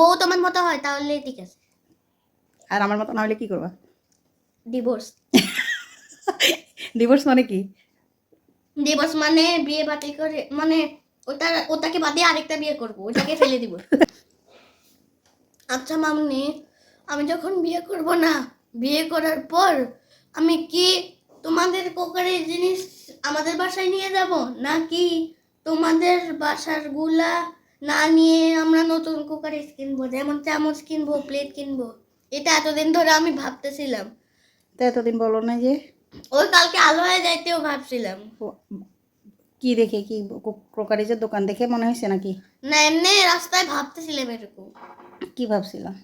বউ তোমার মতো হয় তাহলে ঠিক আছে। আর আমার মতো না হলে কি করবা? ডিভোর্স ডিভোর্স মানে কি? ডিভোর্স মানে বিয়ে বাতিল করে মানে ওটা ওটাকে বাদে আরেকটা বিয়ে করব ওটাকে ফেলে দিব। আচ্ছা মামনি আমি যখন বিয়ে করব না বিয়ে করার পর আমি কি তোমাদের কোকারের জিনিস আমাদের বাসায় নিয়ে যাব? নাকি তোমাদের বাসারগুলা না নিয়ে আমরা নতুন কুকারিজ কিনবো যেমন চামচ কিনবো প্লেট কিনবো এটা এতদিন ধরে আমি ভাবতেছিলাম। তো এতদিন বলো না যে। ওই কালকে আলোয় যাইতেও ভাবছিলাম। কি দেখে কি ক্রোকারিজের দোকান দেখে মনে হয়েছে নাকি? না এমনি রাস্তায় ভাবতেছিলাম এরকম। কি ভাবছিলাম?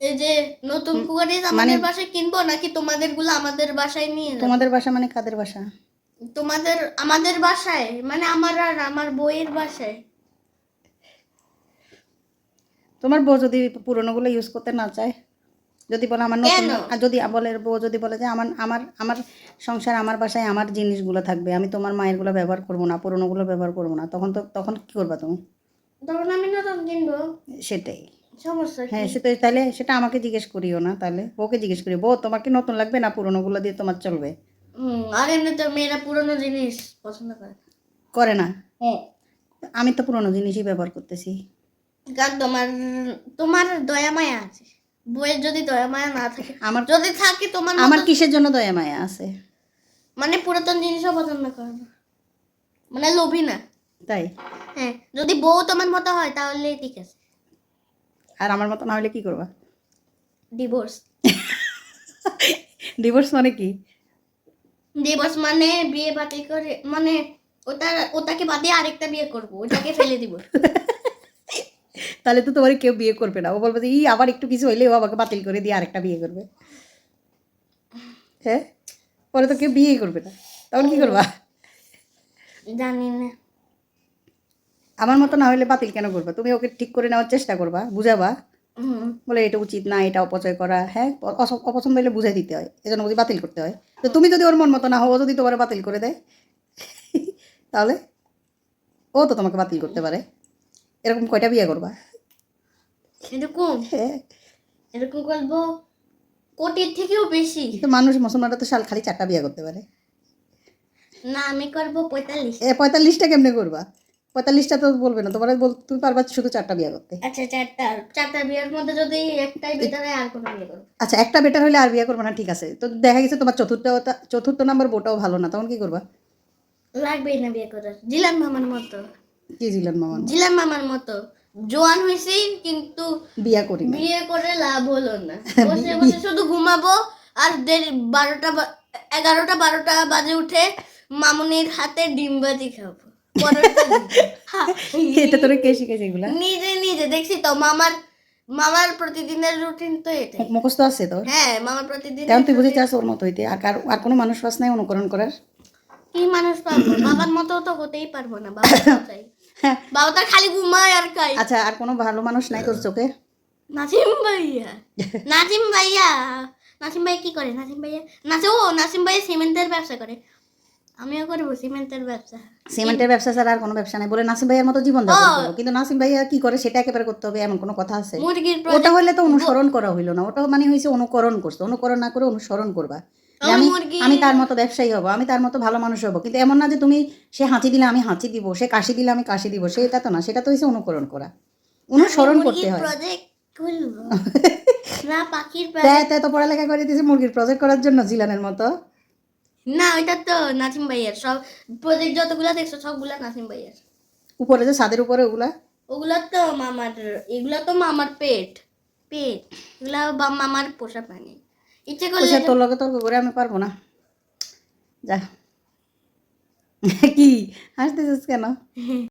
এই যে নতুন কুকারিজ আমাদের বাসায় কিনবো নাকি তোমাদেরগুলো আমাদের বাসায় নিয়ে যাব? তোমাদের বাসা মানে কাদের বাসা? তোমাদের আমাদের বাসায় মানে আমার আর আমার বইয়ের বাসায়। তোমার বউ যদি পুরোনোগুলো ইউজ করতে না চায় যদি বলে আমার নতুন আর যদি বলে বউ যদি বলে যে আমার আমার আমার সংসার আমার বাসায় আমার জিনিসগুলো থাকবে আমি তোমার মায়েরগুলো ব্যবহার করব না পুরোনোগুলো ব্যবহার করব না তখন তো তখন কি করবা তুমি? তখন আমি নতুন কিনবো। সেটাই। সমস্যা হ্যাঁ সেটা তাহলে সেটা আমাকে জিজ্ঞেস করিও না তাহলে বউকে জিজ্ঞেস করি বউ তোমাকে নতুন লাগবে না পুরোনোগুলো দিয়ে তোমার চলবে? আর এমনি তো মেয়েরা পুরনো জিনিস পছন্দ করে করে না? হ্যাঁ। আমি তো পুরোনো জিনিসই ব্যবহার করতেছি। কারণ তোমার তোমার দয়া মায়া আছে। বইয়ের যদি দয়া মায়া না থাকে আমার যদি থাকে তোমার আমার কিসের জন্য দয়া মায়া আছে? মানে পুরাতন জিনিসও পছন্দ করে না। মানে লোভী না। তাই? হ্যাঁ যদি বউ তোমার মতো হয় তাহলে ঠিক আছে। আর আমার মতো না হলে কি করবা? ডিভোর্স ডিভোর্স মানে কি? ডিভোর্স মানে বিয়ে বাতিল করে মানে ওটা ওটাকে বাদে আরেকটা বিয়ে করব ওটাকে ফেলে দিব। তাহলে তো তোমার কেউ বিয়ে করবে না। ও বলবে যে ই আবার একটু কিছু হইলে ও আমাকে বাতিল করে দিয়ে আরেকটা বিয়ে করবে। হ্যাঁ? পরে তো কেউ বিয়ে করবে না। তখন কি করবা? জানি না। আমার মতো না হলে বাতিল কেন করবা? তুমি ওকে ঠিক করে নেওয়ার চেষ্টা করবা বুঝাবা। বলে এটা উচিত না এটা অপচয় করা। হ্যাঁ? অপছন্দ হলে বুঝাই দিতে হয়। এজন্য বুঝি বাতিল করতে হয়। তো তুমি যদি ওর মন মতো না হও যদি তোমার বাতিল করে দেয় তাহলে ও তো তোমাকে বাতিল করতে পারে। এরকম কয়টা বিয়ে করবা? এরকম? হ্যাঁ। এরকম করব কোটির থেকেও বেশি। মানুষ মুসলমানরা তো সাল খালি চারটা বিয়ে করতে পারে। না আমি করব পঁয়তাল্লিশ। এ পঁয়তাল্লিশটা কেমনে করবা? পঁয়তাল্লিশটা তো বলবে না তোমার বল তুমি পারবা শুধু চারটা বিয়ে করতে। আচ্ছা চারটা। চারটা বিয়ের মধ্যে যদি একটাই বেটার হয় আর কোনো বিয়ে করব আচ্ছা একটা বেটার হলে আর বিয়ে করবে না ঠিক আছে। তো দেখা গেছে তোমার চতুর্থ চতুর্থ নাম্বার বোটাও ভালো না তখন কি করবা? লাগবেই না বিয়ে করার। জিলান মামার মতো। কি ছিলেন মামা জিলান মামার মতো। জোয়ান হয়েছি কিন্তু বিয়ে করি বিয়ে করে লাভ হলো না। বসে বসে শুধু ঘুমাবো আর দেড় বারোটা এগারোটা বারোটা বাজে উঠে মামুনির হাতে ডিম বাজি খাব। পরোটা দিয়ে। হা, এটা তোরে কে শিখেছে এগুলা? নিজে নিজে। দেখছি তো মামার মামার প্রতিদিনের রুটিন তো এটা মুখস্থ আছে তোর? হ্যাঁ মামার প্রতিদিন তেমন তুই বুঝে চাস ওর মতো হইতে। আর কার আর কোনো মানুষ পাস নাই অনুকরণ করার? কি মানুষ পাবো? বাবার মতো তো হতেই পারব না বাবা চাই হ্যাঁ বাবা তার খালি ঘুমায় আর খাই আচ্ছা আর কোনো ভালো মানুষ নাই তোর চোখে? নাসিম ভাইয়া। নাসিম ভাইয়া। নাসিম ভাই কি করে? নাসিম ভাইয়া নাসি ও নাসিম ভাইয়া সিমেন্টের ব্যবসা করে। আমিও করব সিমেন্টের ব্যবসা। সিমেন্টের ব্যবসা ছাড়া আর কোনো ব্যবসা নাই। বলে নাসিম ভাইয়ের মতো জীবন যাপন করব। কিন্তু নাসিম ভাইয়া কি করে? সেটা একেবারে করতে হবে এমন কোনো কথা আছে? ওটা হলে তো অনুসরণ করা হইল না। ওটা মানে হয়েছে অনুকরণ করছে। অনুকরণ না করে অনুসরণ করবা। আমি মুরগি- আমি তার মতো ব্যবসায়ী হব আমি তার মতো ভালো মানুষ হব। কিন্তু এমন না যে তুমি সে হাঁচি দিলে আমি হাঁচি দিব সে কাশি দিলে আমি কাশি দিব সেটা তো না সেটা তো হয়েছে অনুকরণ করা। অনুসরণ করতে হয়। প্রজেক্ট না পাখির তাই তাই তো পড়ালেখা করে দিয়েছে মুরগির প্রজেক্ট করার জন্য জিলানের মতো? না ওইটা তো নাসিম ভাইয়ার। সব প্রজেক্ট যতগুলা দেখছ সবগুলা নাসিম ভাইয়ার। উপরে যে ছাদের উপরে ওগুলা? ওগুলা তো মামার এগুলা তো মামার পেট। পেট। এগুলা মামার পোষা প্রাণী। ইচ্ছে করলে তোর লগে তর্ক করে আমি পারব না। যা। কি? হাসতেছিস কেন?